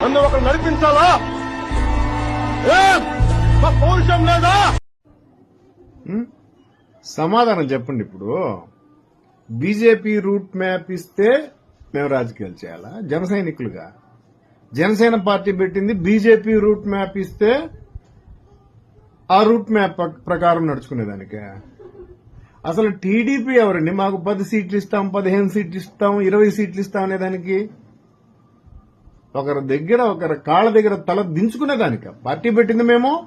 నన్ను ఒకరు నడిపించాలా? మా పౌరుషం లేదా? సమాధానం చెప్పండి ఇప్పుడు. బీజేపీ రూట్ మ్యాప్ ఇస్తే మేము రాజకీయాలు చేయాలా? జన సైనికులుగా? జనసేన పార్టీ పెట్టింది బీజేపీ రూట్ మ్యాప్ ఇస్తే ఆ రూట్ మ్యాప్ ప్రకారం నడుచుకునేదానికే? అసలు టీడీపీ ఎవరండి? మాకు పది సీట్లు ఇస్తాం పదిహేను సీట్లు ఇస్తాం ఇరవై సీట్లు ఇస్తాం అనేదానికి ఒకరి దగ్గర ఒకరి కాళ్ళ దగ్గర తల దించుకునేదానిక పార్టీ పెట్టింది మేము?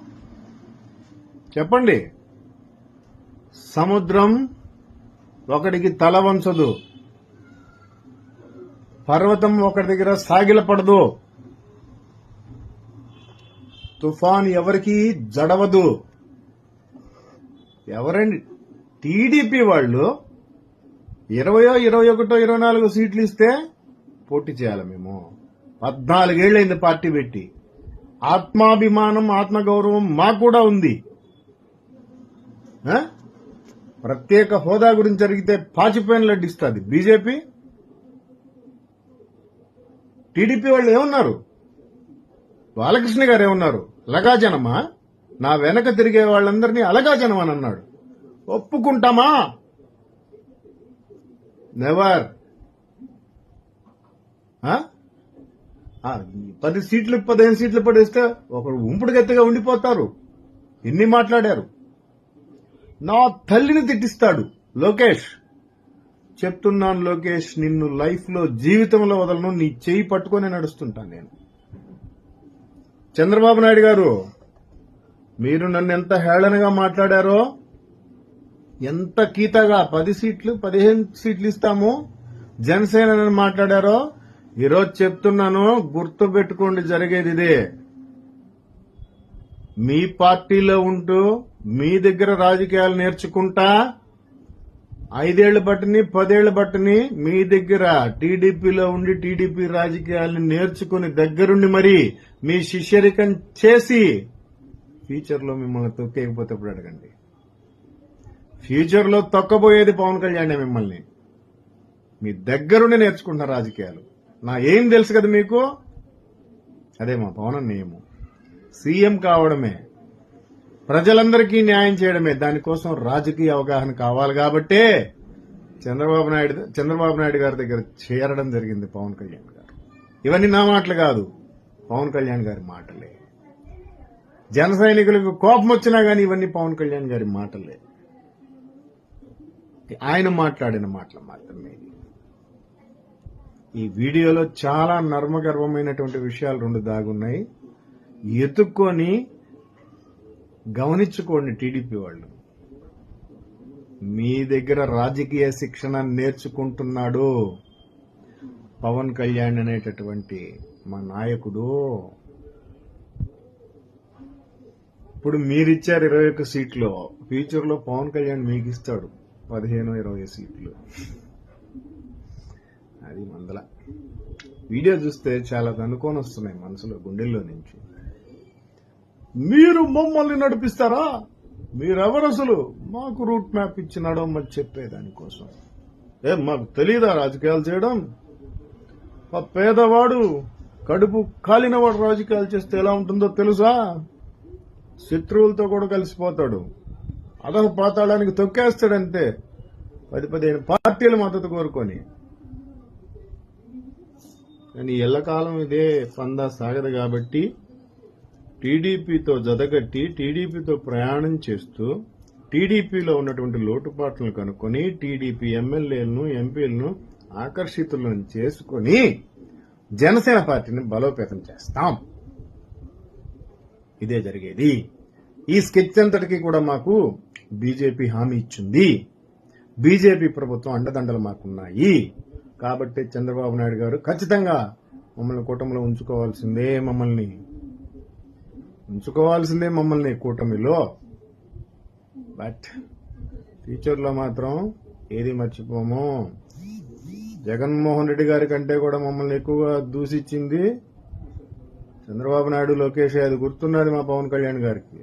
చెప్పండి. సముద్రం ఒకడికి తల వంచదు. పర్వతం ఒకటి దగ్గర సాగిలపడదు తుఫాన్ ఎవరికి జడవదు. ఎవరండి? టీడీపీ వాళ్ళు ఇరవయో ఇరవై ఒకటో ఇరవై నాలుగు సీట్లు ఇస్తే పోటీ చేయాలి మేము. పద్నాలుగేళ్ళైంది పార్టీ పెట్టి. ఆత్మాభిమానం ఆత్మగౌరవం మాకు కూడా ఉంది. ప్రత్యేక హోదా గురించి జరిగితే పాచిపోయిన లడ్డు ఇస్తుంది. బీజేపీ? టీడీపీ వాళ్ళు ఏమన్నారు? బాలకృష్ణ గారు ఏమన్నారు? అలగాజనమా? నా వెనక తిరిగే వాళ్ళందరినీ అలగాజనం అని అన్నాడు. ఒప్పుకుంటామా? నెవర్. పది సీట్లు పదిహేను సీట్లు పడేస్తే ఒకడు ఉంపుడు గట్టిగా ఉండిపోతారు. ఎన్ని మాట్లాడారు. నా తల్లిని తిట్టిస్తాడు లోకేష్. చెప్తున్నాను లోకేష్ నిన్ను లైఫ్లో జీవితంలో వదలను నీ చేయి పట్టుకొని నడుస్తుంటాను నేను. చంద్రబాబు నాయుడు గారు మీరు నన్ను ఎంత హేళనగా మాట్లాడారో ఎంత కీతగా పది సీట్లు పదిహేను సీట్లు ఇస్తాము జనసేన మాట్లాడారో ఈరోజు చెప్తున్నాను గుర్తు పెట్టుకోండి జరిగేది ఇదే. మీ పార్టీలో ఉంటూ మీ దగ్గర రాజకీయాలు నేర్చుకుంటా ఐదేళ్ళు బట్టని పదేళ్ళ బట్టని మీ దగ్గర టీడీపీలో ఉండి టీడీపీ రాజకీయాలను నేర్చుకుని దగ్గరుండి మరి మీ శిష్యరికం చేసి ఫ్యూచర్లో మిమ్మల్ని తొక్కేయకపోతే ఇప్పుడు అడగండి? ఫ్యూచర్లో తొక్కబోయేది పవన్ కళ్యాణ్ మిమ్మల్ని. మీ దగ్గరుండి నేర్చుకుంటున్న రాజకీయాలు. నా ఏం తెలుసు కదా మీకు? అదే మా పవన్ నియమం. సీఎం కావడమే. ప్రజలందరికీ న్యాయం చేయడమే. దానికోసం రాజకీయ అవగాహన కావాలి కాబట్టే చంద్రబాబు నాయుడు చంద్రబాబు నాయుడు గారి దగ్గర చేరడం జరిగింది పవన్ కళ్యాణ్ గారు. ఇవన్నీ నా మాటలు కాదు. పవన్ కళ్యాణ్ గారి మాటలే. జన సైనికులకు కోపం వచ్చినా గానీ ఇవన్నీ పవన్ కళ్యాణ్ గారి మాటలే. ఆయన మాట్లాడిన మాటలు మాత్రమే. ఈ వీడియోలో చాలా నర్మగర్వమైనటువంటి విషయాలు రెండు దాగున్నాయి. ఎత్తుక్కొని గమనించుకోండి టీడీపీ వాళ్ళు. మీ దగ్గర రాజకీయ శిక్షణ నేర్చుకుంటున్నాడు పవన్ కళ్యాణ్ అనేటటువంటి మా నాయకుడు. ఇప్పుడు మీరిచ్చారు ఇరవై ఒక్క సీట్లు. ఫ్యూచర్లో పవన్ కళ్యాణ్ మీకు ఇస్తాడు పదిహేను ఇరవై సీట్లు. అది మందల. వీడియో చూస్తే చాలా అనుకోని వస్తున్నాయి మనసులో గుండెల్లో నుంచి. మీరు మమ్మల్ని నడిపిస్తారా? మీరెవరు అసలు? మాకు రూట్ మ్యాప్ ఇచ్చి నడవమని చెప్పేదానికోసం. ఏ మాకు తెలియదా రాజకీయాలు చేయడం? ఆ పేదవాడు కడుపు కాలినవాడు రాజకీయాలు చేస్తే ఎలా ఉంటుందో తెలుసా? శత్రువులతో కూడా కలిసిపోతాడు. అదొక పాతాళానికి తొక్కేస్తాడంతే. పది పదిహేను పార్టీల మద్దతు కోరుకొని. కానీ ఎల్లకాలం ఇదే పందా సాగదు కాబట్టి టీడీపీతో జతగట్టి టీడీపీతో ప్రయాణం చేస్తూ టీడీపీలో ఉన్నటువంటి లోటుపాట్లను కనుక్కొని టీడీపీ ఎమ్మెల్యేలను ఎంపీలను ఆకర్షితులను చేసుకొని జనసేన పార్టీని బలోపేతం చేస్తాం. ఇదే జరిగేది. ఈ స్కెచ్ అంతటికి కూడా మాకు బీజేపీ హామీ ఇచ్చింది. బీజేపీ ప్రభుత్వం అండదండలు మాకున్నాయి. కాబట్టి చంద్రబాబు నాయుడు గారు ఖచ్చితంగా మమ్మల్ని కూటమిలో ఉంచుకోవాల్సిందే మమ్మల్ని. ఉంచుకోవాల్సిందే మమ్మల్ని కూటమిలో. బట్ ఫ్యూచర్లో మాత్రం ఏది మర్చిపోము. జగన్మోహన్ రెడ్డి గారి కంటే కూడా మమ్మల్ని ఎక్కువగా దూసిచ్చింది చంద్రబాబు నాయుడు లోకేష్. అది గుర్తున్నది మా పవన్ కళ్యాణ్ గారికి.